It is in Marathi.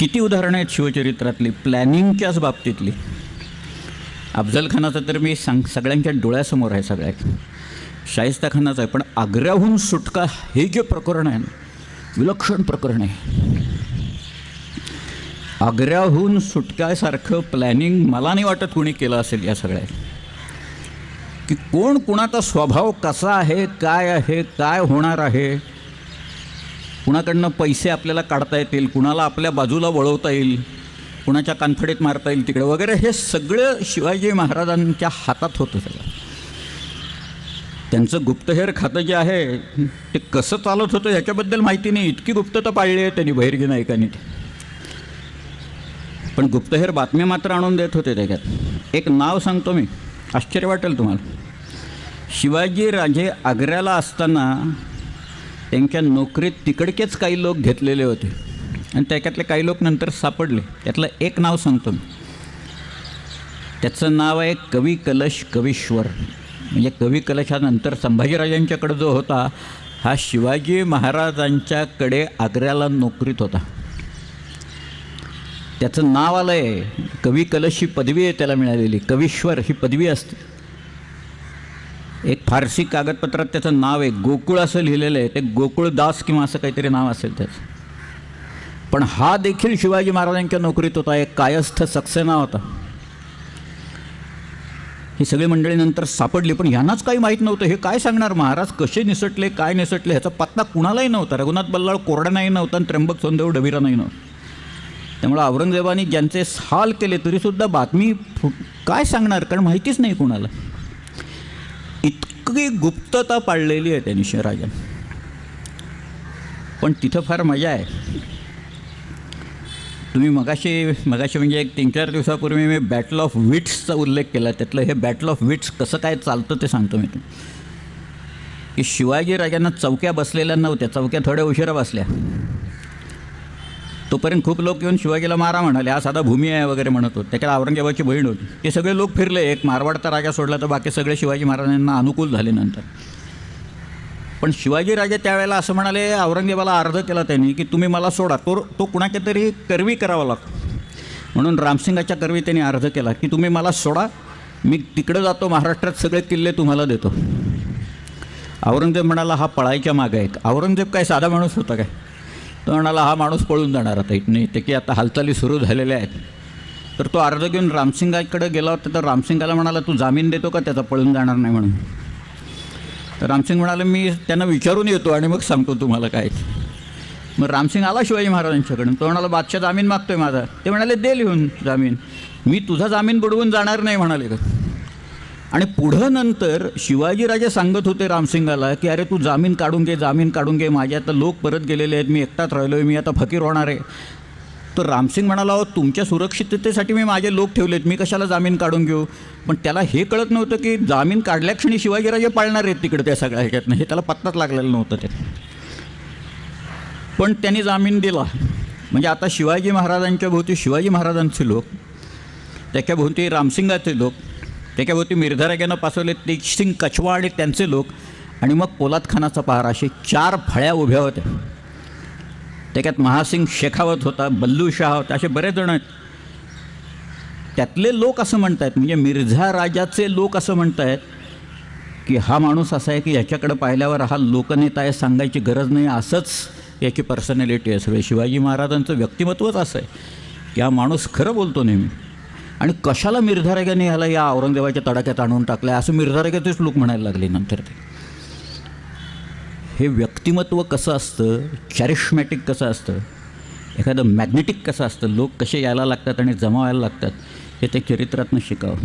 किती उदाहरणं आहेत शिवचरित्रातली? प्लॅनिंगच्याच बाबतीतली. अफजल खानाचं तर मी सांग सगळ्यांच्या डोळ्यासमोर आहे सगळ्यात शाहिस्ता खानाचं आहे पण आग्र्याहून सुटका हे जे प्रकरण आहे ना विलक्षण प्रकरण आहे. आग्र्याहून सुटक्यासारखं प्लॅनिंग मला नाही वाटत कोणी केलं असेल या सगळ्या. की कोण कुणाचा स्वभाव कसा आहे काय आहे काय होणार आहे कुणाकडनं पैसे आपल्याला काढता येतील कुणाला आपल्या बाजूला वळवता येईल कुणाच्या कानफडीत मारता येईल तिकडे वगैरे हे सगळं शिवाजी महाराजांच्या हातात होतं सगळं. त्यांचं गुप्तहेर खातं जे आहे ते कसं चालत होतं ह्याच्याबद्दल माहिती नाही. इतकी गुप्तता पाळली आहे त्यांनी बहिरगी नायकांनी पण गुप्तहेर बातम्या मात्र आणून देत होते त्याच्यात. एक नाव सांगतो मी आश्चर्य वाटेल तुम्हाला. शिवाजी राजे आग्र्याला असताना त्यांच्या नोकरीत तिकडकेच काही लोक घेतलेले होते. आणि त्याच्यातले काही लोक नंतर सापडले. त्यातलं एक नाव सांगतो मी. त्याचं नाव आहे कवी कलश कवीश्वर. म्हणजे कवी कलश हा नंतर संभाजीराजांच्याकडे जो होता हा शिवाजी महाराजांच्याकडे आग्र्याला नोकरीत होता. त्याचं नाव आलं आहे कवी कलश ही पदवी आहे त्याला मिळालेली. कवीश्वर ही पदवी असते. एक फारसी कागदपत्रात त्याचं नाव आहे. गोकुळ असं लिहिलेलं आहे. ते गोकुळदास किंवा असं काहीतरी नाव असेल त्याचं. पण हा देखील शिवाजी महाराजांच्या नोकरीत होता. एक कायस्थ सक्सेना होता. ही सगळी मंडळी नंतर सापडली. पण यांनाच काही माहीत नव्हतं. हे काय सांगणार? महाराज कसे निसटले काय निसटले ह्याचा पत्ता कुणालाही नव्हता. रघुनाथ बल्लाळ कोरडा नाही नव्हता आणि त्र्यंबक सोनदेव डबिरा नाही नव्हता. त्यामुळे औरंगजेबाने ज्यांचे हाल केले तरीसुद्धा बातमी फु काय सांगणार? कारण माहितीच नाही कुणाला. सगळी गुप्तता पाळलेली आहे त्यांनी शिवराजांनी. पण तिथं फार मजा आहे. तुम्ही मगाशी मगाशी म्हणजे एक तीन चार दिवसापूर्वी मी बॅटल ऑफ विट्सचा उल्लेख केला. त्यातलं हे बॅटल ऑफ विट्स कसं काय चालतं ते सांगतो मी तुम्ही की शिवाजी राजांना चौक्या बसलेल्या नव्हत्या. चौक्या थोड्या उशिरा बसल्या. तोपर्यंत खूप लोक येऊन शिवाजीला मारा म्हणाले. हा साधा भूमी आहे वगैरे म्हणत होते. त्याच्यात औरंगजेबाची बहीण होती. ते सगळे लोक फिरले. एक मारवाडचा राजा सोडला तर बाकी सगळे शिवाजी महाराजांना अनुकूल झाले नंतर. पण शिवाजी राजे त्यावेळेला असं म्हणाले औरंगजेबाला अर्ज केला त्यांनी की तुम्ही मला सोडा. तो तो कुणाच्या तरी करवी करावा लागतो. म्हणून रामसिंगाच्या करवी त्यांनी अर्ज केला की तुम्ही मला सोडा. मी तिकडं जातो महाराष्ट्रात सगळे किल्ले तुम्हाला देतो. औरंगजेब म्हणाला हा पळायच्या मागे आहे औरंगजेब काय साधा माणूस होता काय? तो म्हणाला हा माणूस पळून जाणार आता इथनं ते की आता हालचाली सुरू झालेल्या आहेत. तर तो अर्ज घेऊन रामसिंगाकडे गेला होता तर रामसिंगाला म्हणाला तू जामीन देतो का त्याचा? पळून जाणार नाही म्हणून. तर रामसिंग म्हणाले मी त्यांना विचारून येतो आणि मग सांगतो तुम्हाला काय मग रामसिंग आला शिवाजी महाराजांच्याकडून. तो म्हणाला बादशाह जामीन मागतोय माझा. ते म्हणाले दे लिहून जामीन. मी तुझा जामीन बुडवून जाणार नाही म्हणाले. का आणि पुढं नंतर शिवाजीराजे सांगत होते रामसिंगाला की अरे तू जामीन काढून घे जामीन काढून घे माझे आता लोक परत गेलेले आहेत मी एकटाच राहिलो आहे मी आता फकीर होणार आहे. तर रामसिंग म्हणाला अहो तुमच्या सुरक्षिततेसाठी मी माझे लोक ठेवलेत मी कशाला जामीन काढून घेऊ? पण त्याला हे कळत नव्हतं की जामीन काढल्या क्षणी शिवाजीराजे पाळणार आहेत तिकडे त्या सगळ्या ह्याच्यातनं. हे त्याला पत्ताच लागलेलं नव्हतं ते. पण त्यांनी जामीन दिला. म्हणजे आता शिवाजी महाराजांच्या भोवती शिवाजी महाराजांचे लोक त्याच्याभोवती रामसिंगाचे लोक त्याच्यावरती मिर्झाराग्यानं पासवले तेजसिंग कछवा आणि त्यांचे लोक. आणि मग पोलादखानाचा पहारा असे चार फळ्या उभ्या होत्या. त्याच्यात महासिंग शेखावत होता बल्लू शाह होता असे बरेच जण आहेत. त्यातले लोक असं म्हणत आहेत म्हणजे मिर्झा राजाचे लोक असं म्हणत आहेत की हा माणूस असा आहे की याच्याकडे पाहिल्यावर हा लोकनेता आहे सांगायची गरज नाही असंच याची पर्सनॅलिटी आहे. सगळे शिवाजी महाराजांचं व्यक्तिमत्वच असं आहे. की हा माणूस खरं बोलतो नेहमी. आणि कशाला मिर्झारेगाने ह्याला या औरंगजेबाच्या तडाख्यात आणून टाकलं असं मिर्झारेगाचेच लोक म्हणायला लागले नंतर ते. हे व्यक्तिमत्व कसं असतं? चॅरिशमॅटिक कसं असतं? एखादं मॅग्नेटिक कसं असतं? लोक कसे यायला लागतात आणि जमावायला लागतात? हे त्या चरित्रातनं शिकावं.